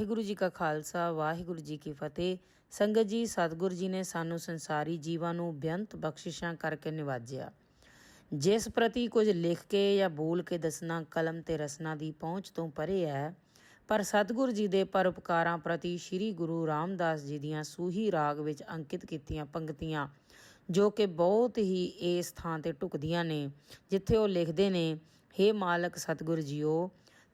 ਵਾਹਿਗੁਰੂ ਜੀ ਕਾ ਖਾਲਸਾ, ਵਾਹਿਗੁਰੂ ਜੀ ਕੀ ਫਤਿਹ। ਸੰਗਤ ਜੀ, ਸਤਿਗੁਰੂ ਜੀ ਨੇ ਸਾਨੂੰ ਸੰਸਾਰੀ ਜੀਵਾਂ ਨੂੰ ਬੇਅੰਤ ਬਖਸ਼ਿਸ਼ਾਂ ਕਰਕੇ ਨਿਵਾਜਿਆ। ਜਿਸ ਪ੍ਰਤੀ ਕੁਝ ਲਿਖ ਕੇ ਜਾਂ ਬੋਲ ਕੇ ਦੱਸਣਾ, ਕਲਮ ਤੇ ਰਸਨਾ ਦੀ ਪਹੁੰਚ ਤੋਂ ਪਰੇ ਹੈ, ਪਰ ਸਤਿਗੁਰੂ ਜੀ ਦੇ ਪਰਉਪਕਾਰਾਂ ਪ੍ਰਤੀ ਸ੍ਰੀ ਗੁਰੂ ਰਾਮਦਾਸ ਜੀ ਦੀਆਂ ਸੂਹੀ ਰਾਗ ਵਿੱਚ ਅੰਕਿਤ ਕੀਤੀਆਂ ਪੰਕਤੀਆਂ, ਜੋ ਕਿ ਬਹੁਤ ਹੀ ਇਸ ਥਾਂ ਤੇ ਟੁਕਦੀਆਂ ਨੇ, ਜਿੱਥੇ ਉਹ ਲਿਖਦੇ ਨੇ हे ਮਾਲਕ ਸਤਿਗੁਰ ਜੀਓ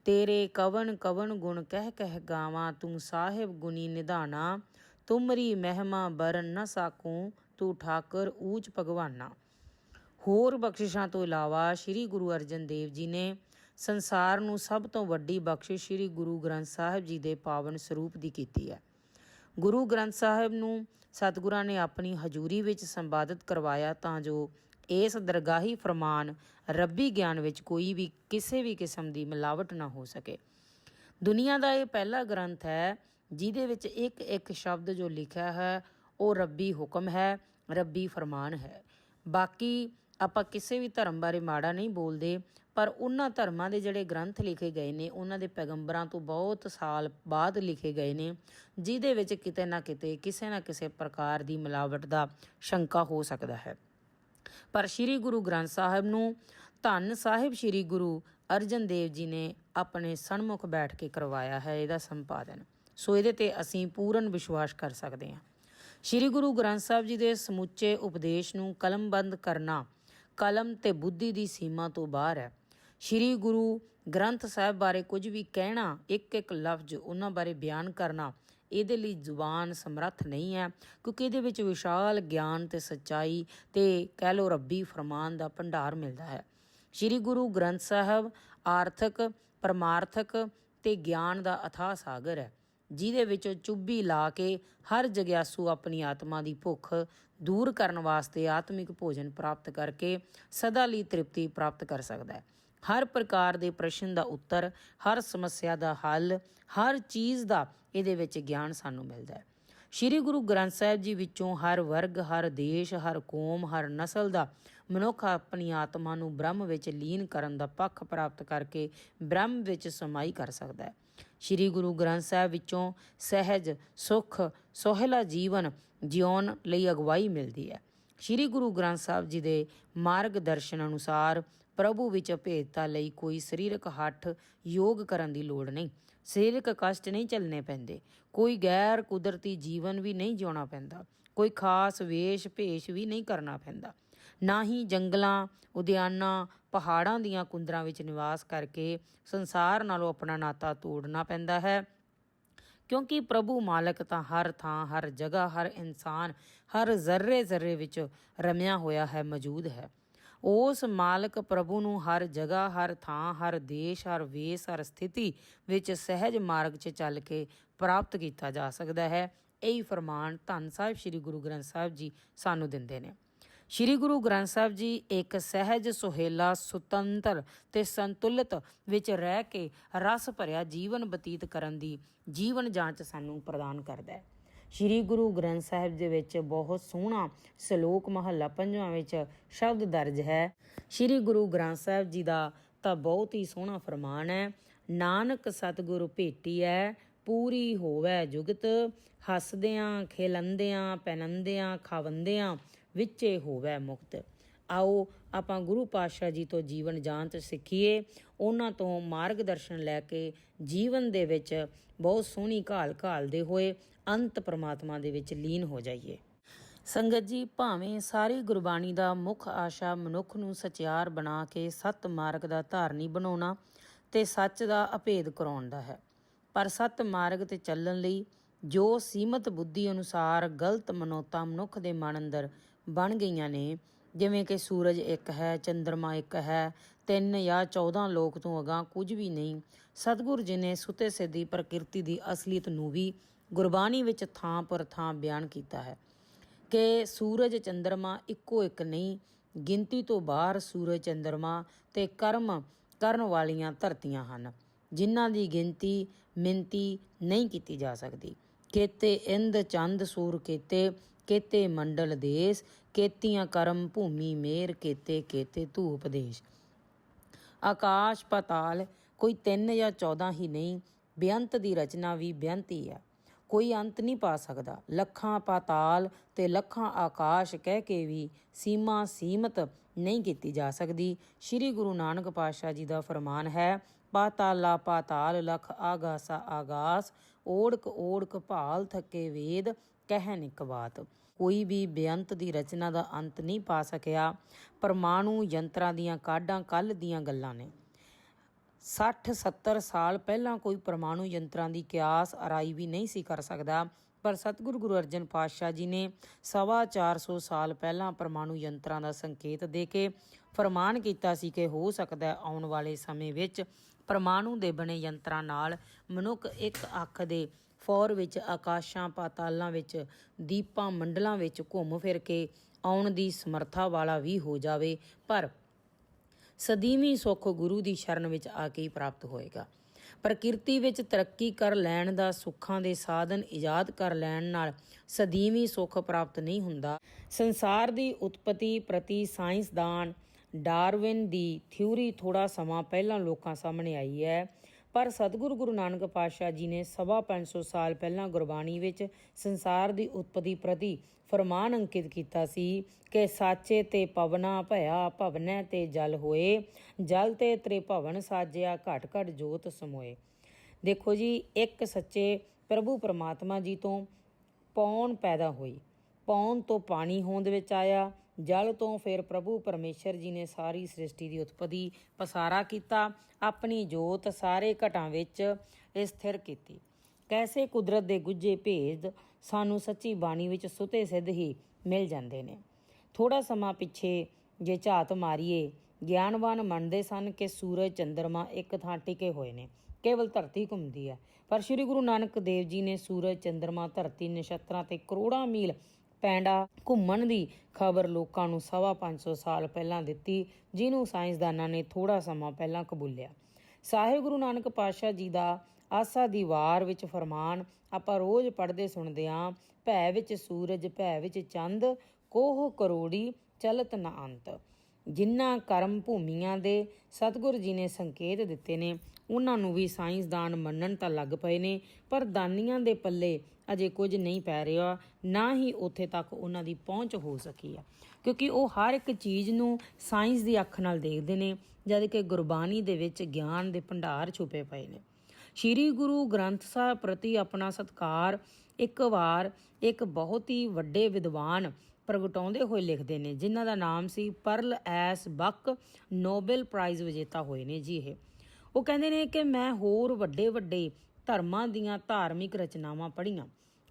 ਤੇਰੇ ਕਵਨ ਕਵਨ ਗੁਣ ਕਹਿ ਕਹਿ ਗਾਵਾਂ, ਤੂੰ ਸਾਹਿਬ ਗੁਣੀ ਨਿਧਾਨਾ ਤੁਮਰੀ ਮਹਿਮਾ ਬਰਨ ਨ ਸਾਕੂ, ਤੂੰ ਠਾਕਰ ਊਚ ਭਗਵਾਨਾ। ਹੋਰ ਬਖਸ਼ਿਸ਼ਾਂ ਤੋਂ ਇਲਾਵਾ ਸ੍ਰੀ ਗੁਰੂ ਅਰਜਨ ਦੇਵ ਜੀ ਨੇ ਸੰਸਾਰ ਨੂੰ ਸਭ ਤੋਂ ਵੱਡੀ ਬਖਸ਼ਿਸ਼ ਸ੍ਰੀ ਗੁਰੂ ਗ੍ਰੰਥ ਸਾਹਿਬ ਜੀ ਦੇ ਪਾਵਨ ਸਰੂਪ ਦੀ ਕੀਤੀ ਹੈ। ਗੁਰੂ ਗ੍ਰੰਥ ਸਾਹਿਬ ਨੂੰ ਸਤਿਗੁਰਾਂ ਨੇ ਆਪਣੀ ਹਜ਼ੂਰੀ ਵਿੱਚ ਸੰਪਾਦਿਤ ਕਰਵਾਇਆ ਤਾਂ ਜੋ ਇਸ ਦਰਗਾਹੀ ਫਰਮਾਨ ਰੱਬੀ ਗਿਆਨ ਵਿੱਚ ਕੋਈ ਵੀ ਕਿਸੇ ਵੀ ਕਿਸਮ ਦੀ ਮਿਲਾਵਟ ਨਾ ਹੋ ਸਕੇ। ਦੁਨੀਆ ਦਾ ਇਹ ਪਹਿਲਾ ਗ੍ਰੰਥ ਹੈ, ਜਿਹਦੇ ਵਿੱਚ ਇੱਕ ਇੱਕ ਸ਼ਬਦ ਜੋ ਲਿਖਿਆ ਹੈ, ਉਹ ਰੱਬੀ ਹੁਕਮ ਹੈ, ਰੱਬੀ ਫਰਮਾਨ ਹੈ। ਬਾਕੀ ਆਪਾਂ ਕਿਸੇ ਵੀ ਧਰਮ ਬਾਰੇ ਮਾੜਾ ਨਹੀਂ ਬੋਲਦੇ, ਪਰ ਉਹਨਾਂ ਧਰਮਾਂ ਦੇ ਜਿਹੜੇ ਗ੍ਰੰਥ ਲਿਖੇ ਗਏ ਨੇ, ਉਹਨਾਂ ਦੇ ਪੈਗੰਬਰਾਂ ਤੋਂ ਬਹੁਤ ਸਾਲ ਬਾਅਦ ਲਿਖੇ ਗਏ ਨੇ, ਜਿਹਦੇ ਵਿੱਚ ਕਿਤੇ ਨਾ ਕਿਤੇ ਕਿਸੇ ਨਾ ਕਿਸੇ ਪ੍ਰਕਾਰ ਦੀ ਮਿਲਾਵਟ ਦਾ ਸ਼ੰਕਾ ਹੋ ਸਕਦਾ ਹੈ। ਪਰ ਸ੍ਰੀ ਗੁਰੂ ਗ੍ਰੰਥ ਸਾਹਿਬ ਨੂੰ ਧੰਨ ਸਾਹਿਬ ਸ੍ਰੀ ਗੁਰੂ ਅਰਜਨ ਦੇਵ ਜੀ ਨੇ ਆਪਣੇ ਸਨਮੁਖ ਬੈਠ ਕੇ ਕਰਵਾਇਆ ਹੈ ਇਹਦਾ ਸੰਪਾਦਨ। ਸੋ ਇਹਦੇ ਤੇ ਅਸੀਂ ਪੂਰਨ ਵਿਸ਼ਵਾਸ ਕਰ ਸਕਦੇ ਹਾਂ। ਸ੍ਰੀ ਗੁਰੂ ਗ੍ਰੰਥ ਸਾਹਿਬ ਜੀ ਦੇ ਸਮੁੱਚੇ ਉਪਦੇਸ਼ ਨੂੰ ਕਲਮਬੰਦ ਕਰਨਾ ਕਲਮ ਤੇ ਬੁੱਧੀ ਦੀ ਸੀਮਾ ਤੋਂ ਬਾਹਰ ਹੈ। ਸ੍ਰੀ ਗੁਰੂ ਗ੍ਰੰਥ ਸਾਹਿਬ ਬਾਰੇ ਕੁਝ ਵੀ ਕਹਿਣਾ ਇੱਕ ਇੱਕ ਲਫ਼ਜ਼ ਉਹਨਾਂ ਬਾਰੇ ਬਿਆਨ ਕਰਨਾ ਇਹਦੇ ਲਈ ਜ਼ੁਬਾਨ ਸਮਰੱਥ ਨਹੀਂ ਹੈ, ਕਿਉਂਕਿ ਇਹਦੇ ਵਿੱਚ ਵਿਸ਼ਾਲ ਗਿਆਨ ਤੇ ਸੱਚਾਈ ਤੇ ਕਹਿ ਲੋ ਰੱਬੀ ਫਰਮਾਨ ਦਾ ਭੰਡਾਰ ਮਿਲਦਾ ਹੈ। ਸ੍ਰੀ ਗੁਰੂ ਗ੍ਰੰਥ ਸਾਹਿਬ ਆਰਥਿਕ, ਪਰਮਾਰਥਕ ਤੇ ਗਿਆਨ ਦਾ ਅਥਾਹ ਸਾਗਰ ਹੈ, ਜਿਹਦੇ ਵਿੱਚੋਂ ਚੁੱਭੀ ਲਾ ਕੇ ਹਰ ਜਗਿਆਸੂ ਆਪਣੀ ਆਤਮਾ ਦੀ ਭੁੱਖ ਦੂਰ ਕਰਨ ਵਾਸਤੇ ਆਤਮਿਕ ਭੋਜਨ ਪ੍ਰਾਪਤ ਕਰਕੇ ਸਦਾ ਲਈ ਤ੍ਰਿਪਤੀ ਪ੍ਰਾਪਤ ਕਰ ਸਕਦਾ ਹੈ। ਹਰ ਪ੍ਰਕਾਰ ਦੇ ਪ੍ਰਸ਼ਨ ਦਾ ਉੱਤਰ, ਹਰ ਸਮੱਸਿਆ ਦਾ ਹੱਲ, ਹਰ ਚੀਜ਼ ਦਾ ਇਹਦੇ ਵਿੱਚ ਗਿਆਨ ਸਾਨੂੰ ਮਿਲਦਾ ਹੈ। ਸ੍ਰੀ ਗੁਰੂ ਗ੍ਰੰਥ ਸਾਹਿਬ ਜੀ ਵਿੱਚੋਂ ਹਰ ਵਰਗ, ਹਰ ਦੇਸ਼, ਹਰ ਕੌਮ, ਹਰ ਨਸਲ ਦਾ ਮਨੁੱਖ ਆਪਣੀ ਆਤਮਾ ਨੂੰ ਬ੍ਰਹਮ ਵਿੱਚ ਲੀਨ ਕਰਨ ਦਾ ਪੱਖ ਪ੍ਰਾਪਤ ਕਰਕੇ ਬ੍ਰਹਮ ਵਿੱਚ ਸਮਾਈ ਕਰ ਸਕਦਾ ਹੈ। ਸ੍ਰੀ ਗੁਰੂ ਗ੍ਰੰਥ ਸਾਹਿਬ ਵਿੱਚੋਂ ਸਹਿਜ, ਸੁਖ, ਸੋਹਲਾ ਜੀਵਨ ਜਿਉਣ ਲਈ ਅਗਵਾਈ ਮਿਲਦੀ ਹੈ। ਸ੍ਰੀ ਗੁਰੂ ਗ੍ਰੰਥ ਸਾਹਿਬ ਜੀ ਦੇ ਮਾਰਗ ਦਰਸ਼ਨ ਅਨੁਸਾਰ ਪ੍ਰਭੂ ਵਿੱਚ ਅਭੇਦਤਾ ਲਈ ਕੋਈ ਸਰੀਰਕ ਹੱਠ ਯੋਗ ਕਰਨ ਦੀ ਲੋੜ ਨਹੀਂ। ਸਰੀਰਕ ਕਸ਼ਟ ਨਹੀਂ ਚੱਲਣੇ ਪੈਂਦੇ। ਕੋਈ ਗੈਰ ਕੁਦਰਤੀ ਜੀਵਨ ਵੀ ਨਹੀਂ ਜਿਉਣਾ ਪੈਂਦਾ। ਕੋਈ ਖਾਸ ਵੇਸ਼ ਭੇਸ਼ ਵੀ ਨਹੀਂ ਕਰਨਾ ਪੈਂਦਾ। ਨਾ ਹੀ ਜੰਗਲਾਂ, ਉਦਿਆਨਾਂ, ਪਹਾੜਾਂ ਦੀਆਂ ਕੁੰਦਰਾਂ ਵਿੱਚ ਨਿਵਾਸ ਕਰਕੇ ਸੰਸਾਰ ਨਾਲੋਂ ਆਪਣਾ ਨਾਤਾ ਤੋੜਨਾ ਪੈਂਦਾ ਹੈ। ਕਿਉਂਕਿ ਪ੍ਰਭੂ ਮਾਲਕ ਤਾਂ ਹਰ ਥਾਂ, ਹਰ ਜਗ੍ਹਾ, ਹਰ ਇਨਸਾਨ, ਹਰ ਜ਼ਰਰੇ ਜ਼ਰਰੇ ਵਿੱਚ ਰਮਿਆ ਹੋਇਆ ਹੈ, ਮੌਜੂਦ ਹੈ। ਉਸ ਮਾਲਕ ਪ੍ਰਭੂ ਨੂੰ ਹਰ ਜਗ੍ਹਾ, ਹਰ ਥਾਂ, ਹਰ ਦੇਸ਼, ਹਰ ਵੇਸ, ਹਰ ਸਥਿਤੀ ਵਿੱਚ ਸਹਿਜ ਮਾਰਗ 'ਚ ਚੱਲ ਕੇ ਪ੍ਰਾਪਤ ਕੀਤਾ ਜਾ ਸਕਦਾ ਹੈ। ਇਹੀ ਫਰਮਾਨ ਧੰਨ ਸਾਹਿਬ ਸ੍ਰੀ ਗੁਰੂ ਗ੍ਰੰਥ ਸਾਹਿਬ ਜੀ ਸਾਨੂੰ ਦਿੰਦੇ ਨੇ। ਸ੍ਰੀ ਗੁਰੂ ਗ੍ਰੰਥ ਸਾਹਿਬ ਜੀ ਇੱਕ ਸਹਿਜ, ਸੁਹੇਲਾ, ਸੁਤੰਤਰ ਤੇ ਸੰਤੁਲਿਤ ਵਿੱਚ ਰਹਿ ਕੇ ਰਸ ਭਰਿਆ ਜੀਵਨ ਬਤੀਤ ਕਰਨ ਦੀ ਜੀਵਨ ਜਾਂਚ ਸਾਨੂੰ ਪ੍ਰਦਾਨ ਕਰਦਾ ਹੈ। ਸ੍ਰੀ ਗੁਰੂ ਗ੍ਰੰਥ ਸਾਹਿਬ ਦੇ ਵਿੱਚ ਬਹੁਤ ਸੋਹਣਾ ਸ਼ਲੋਕ ਮਹੱਲਾ ਪੰਜਵਾਂ ਵਿੱਚ ਸ਼ਬਦ ਦਰਜ ਹੈ। ਸ੍ਰੀ ਗੁਰੂ ਗ੍ਰੰਥ ਸਾਹਿਬ ਜੀ ਦਾ ਤਾਂ ਬਹੁਤ ਹੀ ਸੋਹਣਾ ਫਰਮਾਨ ਹੈ, ਨਾਨਕ ਸਤਿਗੁਰੂ ਹੈ ਪੂਰੀ ਹੋਵੇ ਜੁਗਤ। ਹੱਸਦਿਆਂ, ਖੇਲੰਦਿਆਂ ਪੈਨੰਦਿਆਂ ਖਾਵੰਦਿਆਂ, ਵਿੱਚੇ ਹੋਵੇ ਮੁਕਤ। ਆਓ ਆਪਾਂ ਗੁਰੂ ਪਾਤਸ਼ਾਹ ਜੀ ਤੋਂ ਜੀਵਨ ਜਾਂਚ ਸਿੱਖੀਏ। ਉਹਨਾਂ ਤੋਂ ਮਾਰਗਦਰਸ਼ਨ ਲੈ ਕੇ ਜੀਵਨ ਦੇ ਵਿੱਚ ਬਹੁਤ ਸੋਹਣੀ ਘਾਲ ਘਾਲਦੇ ਹੋਏ ਅੰਤ ਪ੍ਰਮਾਤਮਾ ਦੇ ਵਿੱਚ ਲੀਨ ਹੋ ਜਾਈਏ। ਸੰਗਤ ਜੀ, ਭਾਵੇਂ ਸਾਰੀ ਗੁਰਬਾਣੀ ਦਾ ਮੁੱਖ ਆਸ਼ਾ ਮਨੁੱਖ ਨੂੰ ਸਚਿਆਰ ਬਣਾ ਕੇ ਸਤ ਮਾਰਗ ਦਾ ਧਾਰਨੀ ਬਣਾਉਣਾ ਤੇ ਸੱਚ ਦਾ ਅਭੇਦ ਕਰਾਉਣ ਦਾ ਹੈ। ਪਰ ਸਤ ਮਾਰਗ ਤੇ ਚੱਲਣ ਲਈ ਜੋ ਸੀਮਤ ਬੁੱਧੀ ਅਨੁਸਾਰ ਗਲਤ ਮਨੋਤਾ ਮਨੁੱਖ ਦੇ ਮਨ ਅੰਦਰ ਬਣ ਗਈਆਂ ਨੇ ਜਿਵੇਂ ਕਿ ਸੂਰਜ ਇੱਕ ਹੈ, ਚੰਦਰਮਾ ਇੱਕ ਹੈ, ਤਿੰਨ ਜਾਂ 14 ਲੋਕ ਤੋਂ ਅਗਾ ਕੁਝ ਵੀ ਨਹੀਂ। ਸਤਿਗੁਰ ਜੀ ਨੇ ਸੁਤੇ ਸਿੱਧੀ ਪ੍ਰਕਿਰਤੀ ਦੀ ਅਸਲੀਅਤ ਨੂੰ ਵੀ ਗੁਰਬਾਣੀ ਵਿੱਚ ਥਾਂ ਪਰ ਥਾਂ ਬਿਆਨ ਕੀਤਾ ਹੈ ਕਿ ਸੂਰਜ, ਚੰਦਰਮਾ ਇੱਕੋ ਇੱਕ ਨਹੀਂ, ਗਿਣਤੀ ਤੋਂ ਬਾਹਰ ਸੂਰਜ, ਚੰਦਰਮਾ ਤੇ ਕਰਮ ਕਰਨ ਵਾਲੀਆਂ ਧਰਤੀਆਂ ਹਨ, ਜਿਨ੍ਹਾਂ ਦੀ ਗਿਣਤੀ ਮਿੰਤੀ ਨਹੀਂ ਕੀਤੀ ਜਾ ਸਕਦੀ। ਕਿਤੇ ਇੰਦ, ਚੰਦ, ਸੂਰ ਕੇਤੇ ਕੇਤੇ ਮੰਡਲ ਦੇਸ, ਕੇਤੀਆਂ ਕਰਮ ਭੂਮੀ ਮੇਰ, ਕੇਤੇ ਕੇਤੇ ਧੂਪ ਦੇਸ਼। ਆਕਾਸ਼ ਪਤਾਲ ਕੋਈ 3 ਜਾਂ 14 ਹੀ ਨਹੀਂ, ਬੇਅੰਤ ਦੀ ਰਚਨਾ ਵੀ ਬੇਅੰਤ ਹੈ ਕੋਈ ਅੰਤ ਨਹੀਂ ਪਾ ਸਕਦਾ। ਲੱਖਾਂ ਪਾਤਾਲ ਤੇ ਲੱਖਾਂ ਆਕਾਸ਼ ਕਹਿ ਕੇ ਵੀ ਸੀਮਾ ਸੀਮਤ ਨਹੀਂ ਕੀਤੀ ਜਾ ਸਕਦੀ। ਸ੍ਰੀ ਗੁਰੂ ਨਾਨਕ ਪਾਤਸ਼ਾਹ ਜੀ ਦਾ ਫਰਮਾਨ ਹੈ, ਪਾਤਾਲਾ ਪਾਤਾਲ ਲਖ ਆਗਾਸਾ ਆਗਾਸ, ਓੜਕ ਓੜਕ ਭਾਲ ਥੱਕੇ ਵੇਦ ਕਹਿ ਨਿਕ ਬਾਤ, ਕੋਈ ਵੀ ਬੇਅੰਤ ਦੀ ਰਚਨਾ ਦਾ ਅੰਤ ਨਹੀਂ ਪਾ ਸਕਿਆ। ਪਰਮਾਣੂ ਯੰਤਰਾਂ ਦੀਆਂ ਕਾਢਾਂ ਕੱਲ ਦੀਆਂ ਗੱਲਾਂ ਨੇ। 60 70 ਸਾਲ ਪਹਿਲਾਂ ਕੋਈ ਪਰਮਾਣੂ ਯੰਤਰਾਂ ਦੀ ਕਿਆਸ ਅਰਾਈ ਵੀ ਨਹੀਂ ਸੀ ਕਰ ਸਕਦਾ, ਪਰ ਸਤਿਗੁਰੂ ਗੁਰੂ ਅਰਜਨ ਪਾਤਸ਼ਾਹ ਜੀ ਨੇ ਸਵਾ 400 ਸਾਲ ਪਹਿਲਾਂ ਪਰਮਾਣੂ ਯੰਤਰਾਂ ਦਾ ਸੰਕੇਤ ਦੇ ਕੇ ਫਰਮਾਨ ਕੀਤਾ ਸੀ ਕਿ ਹੋ ਸਕਦਾ ਹੈ ਆਉਣ ਵਾਲੇ ਸਮੇਂ ਵਿੱਚ ਪਰਮਾਣੂ ਦੇ ਬਣੇ ਯੰਤਰਾਂ ਨਾਲ ਮਨੁੱਖ ਇੱਕ ਅੱਖ ਦੇ ਫੌਰ ਵਿੱਚ ਆਕਾਸ਼ਾਂ, ਪਾਤਾਲਾਂ ਵਿੱਚ, ਦੀਪਾਂ, ਮੰਡਲਾਂ ਵਿੱਚ ਘੁੰਮ ਫਿਰ ਕੇ ਆਉਣ ਦੀ ਸਮਰੱਥਾ ਵਾਲਾ ਵੀ ਹੋ ਜਾਵੇ, ਪਰ ਸਦੀਵੀ ਸੁੱਖ ਗੁਰੂ ਦੀ ਸ਼ਰਨ ਵਿੱਚ ਆ ਕੇ ਹੀ ਪ੍ਰਾਪਤ ਹੋਏਗਾ। ਪ੍ਰਕਿਰਤੀ ਵਿੱਚ ਤਰੱਕੀ ਕਰ ਲੈਣ ਦਾ, ਸੁੱਖਾਂ ਦੇ ਸਾਧਨ ਇਜਾਦ ਕਰ ਲੈਣ ਨਾਲ ਸਦੀਵੀ ਸੁੱਖ ਪ੍ਰਾਪਤ ਨਹੀਂ ਹੁੰਦਾ। ਸੰਸਾਰ ਦੀ ਉਤਪਤੀ ਪ੍ਰਤੀ ਸਾਇੰਸਦਾਨ ਡਾਰਵਿਨ ਦੀ ਥਿਊਰੀ ਥੋੜਾ ਸਮਾਂ ਪਹਿਲਾਂ ਲੋਕਾਂ ਸਾਹਮਣੇ ਆਈ ਹੈ। ਪਰ ਸਤਿਗੁਰੂ ਗੁਰੂ ਨਾਨਕ ਪਾਤਸ਼ਾਹ ਜੀ ਨੇ ਸਵਾ 500 ਸਾਲ ਪਹਿਲਾਂ ਗੁਰਬਾਣੀ ਵਿੱਚ ਸੰਸਾਰ ਦੀ ਉਤਪਤੀ ਪ੍ਰਤੀ ਫਰਮਾਨ ਅੰਕਿਤ ਕੀਤਾ ਸੀ ਕਿ ਸਾਚੇ ਤੇ ਪਵਨਾ ਭਇਆ ਭਵਨੈ ਤੇ ਜਲ ਹੋਏ, ਜਲ ਤੇ ਤ੍ਰਿਭਵਨ ਸਾਜਿਆ ਘਟ ਘਟ ਜੋਤ ਸਮੋਏ। ਦੇਖੋ ਜੀ, ਇੱਕ ਸੱਚੇ ਪ੍ਰਭੂ ਪਰਮਾਤਮਾ ਜੀ ਤੋਂ ਪੌਣ ਪੈਦਾ ਹੋਈ। ਪੌਣ ਤੋਂ ਪਾਣੀ ਹੋਂਦ ਵਿੱਚ ਆਇਆ ਜਲ ਤੋਂ ਫਿਰ ਪ੍ਰਭੂ ਪਰਮੇਸ਼ਰ ਜੀ ਨੇ ਸਾਰੀ ਸ੍ਰਿਸ਼ਟੀ ਦੀ ਉਤਪਤੀ ਪਸਾਰਾ ਕੀਤਾ, ਆਪਣੀ ਜੋਤ ਸਾਰੇ ਘਟਾਂ ਵਿੱਚ ਸਥਿਰ ਕੀਤੀ। ਕੈਸੇ ਕੁਦਰਤ ਦੇ ਗੁੱਜੇ ਭੇਦ ਸਾਨੂੰ ਸੱਚੀ ਬਾਣੀ ਵਿੱਚ ਸੁਤੇ ਸਿੱਧ ਹੀ ਮਿਲ ਜਾਂਦੇ ਨੇ। ਥੋੜਾ ਸਮਾਂ ਪਿੱਛੇ ਜੇ ਝਾਤ ਮਾਰੀਏ, ਗਿਆਨਵਾਨ ਮੰਨਦੇ ਸਨ ਕਿ ਸੂਰਜ ਚੰ드ਰਮਾ ਇੱਕ ਥਾਂ ਟਿਕੇ ਹੋਏ ਨੇ, ਕੇਵਲ ਧਰਤੀ ਘੁੰਮਦੀ ਹੈ। ਪਰ ਸ੍ਰੀ ਗੁਰੂ ਨਾਨਕ ਦੇਵ ਜੀ ਨੇ ਸੂਰਜ ਚੰ드ਰਮਾ ਧਰਤੀ ਨਛੱਤਰਾਂ ਤੇ ਕਰੋੜਾਂ ਮੀਲ ਪੈਂਡਾ ਘੁੰਮਣ ਦੀ ਖਬਰ ਲੋਕਾਂ ਨੂੰ ਸਵਾ 500 ਸਾਲ ਪਹਿਲਾਂ ਦਿੱਤੀ, ਜਿਹਨੂੰ ਸਾਇੰਸਦਾਨਾਂ ਨੇ ਥੋੜਾ ਸਮਾਂ ਪਹਿਲਾਂ ਕਬੂਲਿਆ। ਸਾਹਿਬ ਗੁਰੂ ਨਾਨਕ ਪਾਤਸ਼ਾਹ ਜੀ ਦਾ ਆਸਾ ਦੀ ਵਾਰ ਵਿੱਚ ਫਰਮਾਨ, ਆਪਾਂ ਰੋਜ਼ ਪੜ੍ਹਦੇ ਸੁਣਦੇ ਆਂ, ਭੈ ਵਿੱਚ ਸੂਰਜ, ਭੈ ਵਿੱਚ ਚੰਦ, ਕੋਹ ਕਰੋੜੀ, ਚਲਤ ਨਾ ਅੰਤ। ਜਿਨ੍ਹਾਂ ਕਰਮ ਭੂਮੀਆਂ ਦੇ ਸਤਿਗੁਰੂ ਜੀ ਨੇ ਸੰਕੇਤ ਦਿੱਤੇ ਨੇ, ਉਹਨਾਂ ਨੂੰ ਵੀ ਸਾਇੰਸਦਾਨ ਮੰਨਣ ਤਾਂ ਲੱਗ ਪਏ ਨੇ, ਪਰ ਦਾਨੀਆਂ ਦੇ ਪੱਲੇ ਅਜੇ ਕੁਝ ਨਹੀਂ ਪੈ ਰਿਹਾ, ਨਾ ਹੀ ਉੱਥੇ ਤੱਕ ਉਹਨਾਂ ਦੀ ਪਹੁੰਚ ਹੋ ਸਕੀ ਆ। ਕਿਉਂਕਿ ਉਹ ਹਰ ਇੱਕ ਚੀਜ਼ ਨੂੰ ਸਾਇੰਸ ਦੀ ਅੱਖ ਨਾਲ ਦੇਖਦੇ ਨੇ, ਜਦ ਕਿ ਗੁਰਬਾਣੀ ਦੇ ਵਿੱਚ ਗਿਆਨ ਦੇ ਭੰਡਾਰ ਛੁਪੇ ਪਏ ਨੇ। ਸ਼੍ਰੀ ਗੁਰੂ ਗ੍ਰੰਥ ਸਾਹਿਬ ਪ੍ਰਤੀ ਆਪਣਾ ਸਤਕਾਰ ਇੱਕ ਵਾਰ ਇੱਕ ਬਹੁਤ ਹੀ ਵੱਡੇ ਵਿਦਵਾਨ ਪ੍ਰਗਟਾਉਂਦੇ ਹੋਏ ਲਿਖਦੇ ਨੇ, ਜਿਨ੍ਹਾਂ ਦਾ ਨਾਮ ਸੀ Pearl S Buck, Nobel prize ਵਿਜੇਤਾ ਹੋਏ ਨੇ ਜੀ ਇਹ। ਉਹ ਕਹਿੰਦੇ ਨੇ ਕਿ ਮੈਂ ਹੋਰ ਵੱਡੇ ਵੱਡੇ ਧਰਮਾਂ ਦੀਆਂ ਧਾਰਮਿਕ ਰਚਨਾਵਾਂ ਪੜ੍ਹੀਆਂ,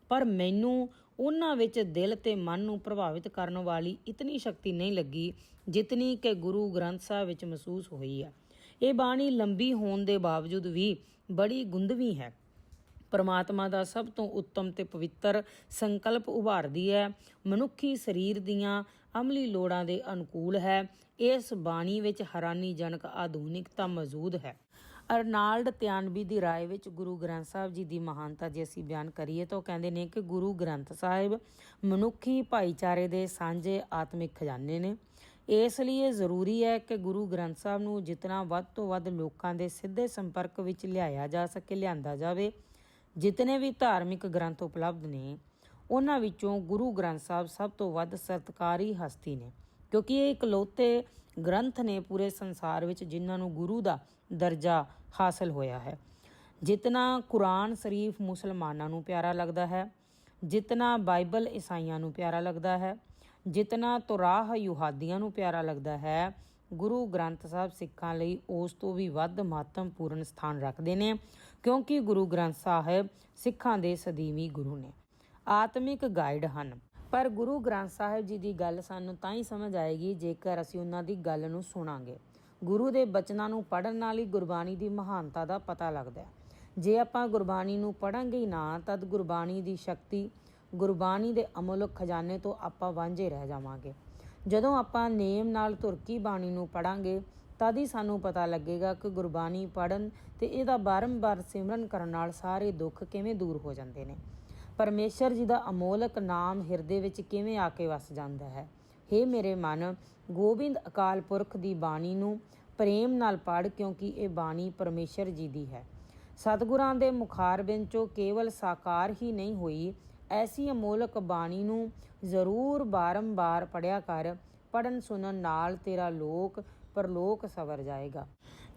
ਪਰ ਮੈਨੂੰ ਉਹਨਾਂ ਵਿੱਚ ਦਿਲ ਤੇ ਮਨ ਨੂੰ ਪ੍ਰਭਾਵਿਤ ਕਰਨ ਵਾਲੀ ਇਤਨੀ ਸ਼ਕਤੀ ਨਹੀਂ ਲੱਗੀ ਜਿਤਨੀ ਕਿ ਗੁਰੂ ਗ੍ਰੰਥ ਸਾਹਿਬ ਵਿੱਚ ਮਹਿਸੂਸ ਹੋਈ ਆ। ਇਹ ਬਾਣੀ ਲੰਬੀ ਹੋਣ ਦੇ ਬਾਵਜੂਦ ਵੀ ਬੜੀ ਗੁੰਦਵੀ ਹੈ। ਪਰਮਾਤਮਾ ਦਾ ਸਭ ਤੋਂ ਉੱਤਮ ਤੇ ਪਵਿੱਤਰ ਸੰਕਲਪ ਉਭਾਰਦੀ ਹੈ ਮਨੁੱਖੀ ਸਰੀਰ ਦੀਆਂ ਅਮਲੀ ਲੋੜਾਂ ਦੇ ਅਨੁਕੂਲ ਹੈ ਇਸ ਬਾਣੀ ਵਿੱਚ ਹੈਰਾਨੀਜਨਕ ਆਧੁਨਿਕਤਾ ਮੌਜੂਦ ਹੈ ਅਰਨਾਲਡ ਤਿਆਨਬੀ ਦੀ رائے ਵਿੱਚ ਗੁਰੂ ਗ੍ਰੰਥ ਸਾਹਿਬ ਜੀ ਦੀ ਮਹਾਨਤਾ ਜੇ ਅਸੀਂ ਬਿਆਨ ਕਰੀਏ ਤਾਂ ਉਹ ਕਹਿੰਦੇ ਨੇ ਕਿ ਗੁਰੂ ਗ੍ਰੰਥ ਸਾਹਿਬ ਮਨੁੱਖੀ ਭਾਈਚਾਰੇ ਦੇ ਸਾਂਝੇ ਆਤਮਿਕ ਖਜ਼ਾਨੇ ਨੇ ਇਸ ਲਈ ਇਹ ਜ਼ਰੂਰੀ ਹੈ ਕਿ ਗੁਰੂ ਗ੍ਰੰਥ ਸਾਹਿਬ ਨੂੰ ਜਿਤਨਾ ਵੱਧ ਤੋਂ ਵੱਧ ਲੋਕਾਂ ਦੇ ਸਿੱਧੇ ਸੰਪਰਕ ਵਿੱਚ ਲਿਆਇਆ ਜਾ ਸਕੇ ਲਿਆਂਦਾ ਜਾਵੇ ਜਿਤਨੇ ਵੀ ਧਾਰਮਿਕ ਗ੍ਰੰਥ ਉਪਲਬਧ ਨੇ, ਉਹਨਾਂ ਵਿੱਚੋਂ ਗੁਰੂ ਗ੍ਰੰਥ ਸਾਹਿਬ ਸਭ ਤੋਂ ਵੱਧ ਸਤਕਾਰੀ ਹਸਤੀ ਨੇ, ਕਿਉਂਕਿ ਇਹ ਇਕਲੌਤੇ ਗ੍ਰੰਥ ਨੇ ਪੂਰੇ ਸੰਸਾਰ ਵਿੱਚ ਜਿਨ੍ਹਾਂ ਨੂੰ ਗੁਰੂ ਦਾ ਦਰਜਾ ਹਾਸਲ ਹੋਇਆ ਹੈ। ਜਿਤਨਾ ਕੁਰਾਨ ਸ਼ਰੀਫ ਮੁਸਲਮਾਨਾਂ ਨੂੰ ਪਿਆਰਾ ਲੱਗਦਾ ਹੈ, ਜਿਤਨਾ ਬਾਈਬਲ ਈਸਾਈਆਂ ਨੂੰ ਪਿਆਰਾ ਲੱਗਦਾ ਹੈ, ਜਿਤਨਾ ਤੁਰਾਹ ਯੁਹਾਦੀਆਂ ਨੂੰ ਪਿਆਰਾ ਲੱਗਦਾ ਹੈ, ਗੁਰੂ ਗ੍ਰੰਥ ਸਾਹਿਬ ਸਿੱਖਾਂ ਲਈ ਉਸ ਤੋਂ ਵੀ ਵੱਧ ਮਹੱਤਵਪੂਰਨ ਸਥਾਨ ਰੱਖਦੇ ਨੇ। ਕਿਉਂਕਿ ਗੁਰੂ ਗ੍ਰੰਥ ਸਾਹਿਬ ਸਿੱਖਾਂ ਦੇ ਸਦੀਵੀ ਗੁਰੂ ਨੇ। ਆਤਮਿਕ ਗਾਈਡ ਹਨ। ਪਰ ਗੁਰੂ ਗ੍ਰੰਥ ਸਾਹਿਬ ਜੀ ਦੀ ਗੱਲ ਸਾਨੂੰ ਤਾਂ ਹੀ ਸਮਝ ਆਏਗੀ ਜੇਕਰ ਅਸੀਂ ਉਹਨਾਂ ਦੀ ਗੱਲ ਨੂੰ ਸੁਣਾਂਗੇ। ਗੁਰੂ ਦੇ ਬਚਨਾਂ ਨੂੰ ਪੜਨ ਨਾਲ ਹੀ ਗੁਰਬਾਣੀ ਦੀ ਮਹਾਨਤਾ ਦਾ ਪਤਾ ਲੱਗਦਾ ਹੈ। ਜੇ ਆਪਾਂ ਗੁਰਬਾਣੀ ਨੂੰ ਪੜਾਂਗੇ ਹੀ ਨਾ, ਤਦ ਗੁਰਬਾਣੀ ਦੀ ਸ਼ਕਤੀ, ਗੁਰਬਾਣੀ ਦੇ ਅਮੋਲਕ ਖਜ਼ਾਨੇ ਤੋਂ ਆਪਾਂ ਵਾਂਝੇ ਰਹਿ ਜਾਵਾਂਗੇ। ਜਦੋਂ ਆਪਾਂ ਨੇਮ ਨਾਲ ਤੁਰਕੀ ਬਾਣੀ ਨੂੰ ਪੜਾਂਗੇ ਤਦ ਹੀ ਸਾਨੂੰ ਪਤਾ ਲੱਗੇਗਾ ਕਿ ਗੁਰਬਾਣੀ ਪੜਨ ਤੇ ਇਹਦਾ ਬਾਰੰਬਾਰ ਸਿਮਰਨ ਕਰਨ ਨਾਲ ਸਾਰੇ ਦੁੱਖ ਕਿਵੇਂ ਦੂਰ ਹੋ ਜਾਂਦੇ ਨੇ। ਪਰਮੇਸ਼ਰ ਜੀ ਦਾ ਅਮੋਲਕ ਨਾਮ ਹਿਰਦੇ ਵਿੱਚ ਕਿਵੇਂ ਆ ਕੇ ਵਸ ਜਾਂਦਾ ਹੈ? हे ਮੇਰੇ ਮਨ, ਗੋਬਿੰਦ ਅਕਾਲ ਪੁਰਖ ਦੀ ਬਾਣੀ ਨੂੰ ਪ੍ਰੇਮ ਨਾਲ ਪੜ ਕਿਉਂਕਿ ਇਹ ਬਾਣੀ ਪਰਮੇਸ਼ਰ ਜੀ ਦੀ ਹੈ। ਸਤਿਗੁਰਾਂ ਦੇ ਮੁਖਾਰਬਿੰਦ ਚੋਂ ਕੇਵਲ ਸਾਕਾਰ ਹੀ ਨਹੀਂ ਹੋਈ, ਐਸੀ ਅਮੋਲਕ ਬਾਣੀ ਨੂੰ ਜ਼ਰੂਰ ਬਾਰੰਬਾਰ ਪੜਿਆ ਕਰ ਪੜਨ ਸੁਣਨ ਨਾਲ ਤੇਰਾ ਲੋਕ ਪਰਲੋਕ ਸਵਰ ਜਾਏਗਾ।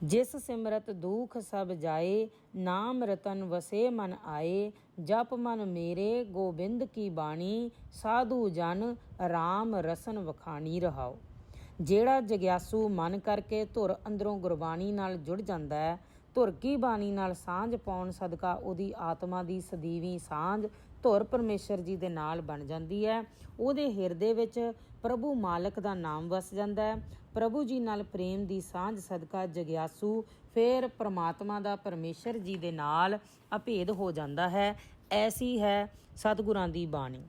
ਜਿਸ ਸਿਮਰਤ ਦੁਖ ਸਭ ਜਾਏ, ਨਾਮ ਰਤਨ ਵਸੇ ਮਨ ਆਏ। ਜਪ ਮਨ ਮੇਰੇ, ਗੋਬਿੰਦ ਕੀ ਬਾਣੀ। ਸਾਧੂ ਜਨ RAM ਰਸਨ ਵਖਾਣੀ ਰਹਾਓ। ਜਿਹੜਾ ਜਗਿਆਸੂ ਮਨ ਕਰਕੇ ਧੁਰ ਅੰਦਰੋਂ ਗੁਰਬਾਣੀ ਨਾਲ ਜੁੜ ਜਾਂਦਾ ਹੈ, ਧੁਰ ਕੀ ਬਾਣੀ ਨਾਲ ਸਾਂਝ ਪਾਉਣ ਸਦਕਾ ਉਹਦੀ ਆਤਮਾ ਦੀ ਸਦੀਵੀ ਸਾਂਝ ਧੁਰ ਪਰਮੇਸ਼ਰ ਜੀ ਦੇ ਨਾਲ ਬਣ ਜਾਂਦੀ ਹੈ। ਉਹਦੇ ਹਿਰਦੇ ਵਿੱਚ ਪ੍ਰਭੂ ਮਾਲਕ ਦਾ ਨਾਮ ਵਸ ਜਾਂਦਾ ਹੈ। ਪ੍ਰਭੂ ਜੀ ਨਾਲ ਪ੍ਰੇਮ ਦੀ ਸਾਂਝ ਸਦਕਾ ਜਗਿਆਸੂ ਫਿਰ ਪ੍ਰਮਾਤਮਾ ਦਾ ਪਰਮੇਸ਼ਰ ਜੀ ਦੇ ਨਾਲ ਅਭੇਦ ਹੋ ਜਾਂਦਾ ਹੈ। ਐਸੀ ਹੈ ਸਤਿਗੁਰਾਂ ਦੀ ਬਾਣੀ।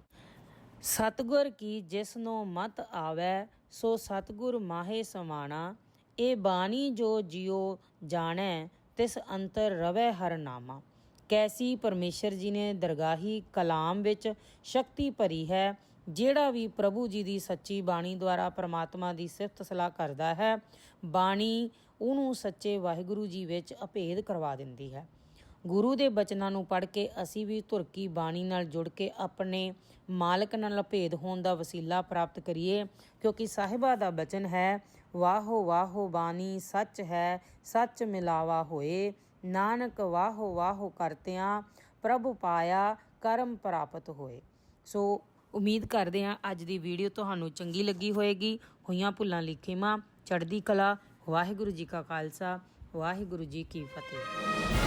ਸਤਗੁਰ ਕੀ ਜਿਸਨੋ ਮਤ ਆਵੈ, ਸੋ ਸਤਗੁਰ ਮਾਹੇ ਸਮਾਣਾ। ਇਹ ਬਾਣੀ ਜੋ ਜਿਉ ਜਾਣੈ, ਤਿਸ ਅੰਤਰ ਰਵੈ ਹਰ ਨਾਮਾ। ਕੈਸੀ ਪਰਮੇਸ਼ਰ ਜੀ ਨੇ ਦਰਗਾਹੀ ਕਲਾਮ ਵਿੱਚ ਸ਼ਕਤੀ ਭਰੀ ਹੈ ਜਿਹੜਾ ਵੀ ਪ੍ਰਭੂ ਜੀ ਦੀ ਸੱਚੀ ਬਾਣੀ ਦੁਆਰਾ ਪ੍ਰਮਾਤਮਾ ਦੀ ਸਿਫਤ ਸਲਾਹ ਕਰਦਾ ਹੈ, ਬਾਣੀ ਉਹਨੂੰ ਸੱਚੇ ਵਾਹਿਗੁਰੂ ਜੀ ਵਿੱਚ ਅਭੇਦ ਕਰਵਾ ਦਿੰਦੀ ਹੈ। ਗੁਰੂ ਦੇ ਬਚਨਾਂ ਨੂੰ ਪੜ੍ਹ ਕੇ ਅਸੀਂ ਵੀ ਧੁਰਕੀ ਬਾਣੀ ਨਾਲ ਜੁੜ ਕੇ ਆਪਣੇ ਮਾਲਕ ਨਾਲ ਭੇਦ ਹੋਣ ਦਾ ਵਸੀਲਾ ਪ੍ਰਾਪਤ ਕਰੀਏ, ਕਿਉਂਕਿ ਸਾਹਿਬਾ ਦਾ ਬਚਨ ਹੈ, ਵਾਹੋ ਵਾਹੋ ਬਾਣੀ ਸੱਚ ਹੈ, ਸੱਚ ਮਿਲਾਵਾ ਹੋਏ। ਨਾਨਕ ਵਾਹੋ ਵਾਹੋ ਕਰਤਿਆਂ ਪ੍ਰਭ ਪਾਇਆ ਕਰਮ ਪ੍ਰਾਪਤ ਹੋਏ। ਸੋ ਉਮੀਦ ਕਰਦੇ ਹਾਂ ਅੱਜ ਦੀ ਵੀਡੀਓ ਤੁਹਾਨੂੰ ਚੰਗੀ ਲੱਗੀ ਹੋਵੇਗੀ ਹੋਈਆਂ ਭੁੱਲਾਂ ਲਈ ਖਿਮਾ ਚੜ੍ਹਦੀ ਕਲਾ। ਵਾਹਿਗੁਰੂ ਜੀ ਕਾ ਖਾਲਸਾ, ਵਾਹਿਗੁਰੂ ਜੀ ਕੀ ਫਤਿਹ।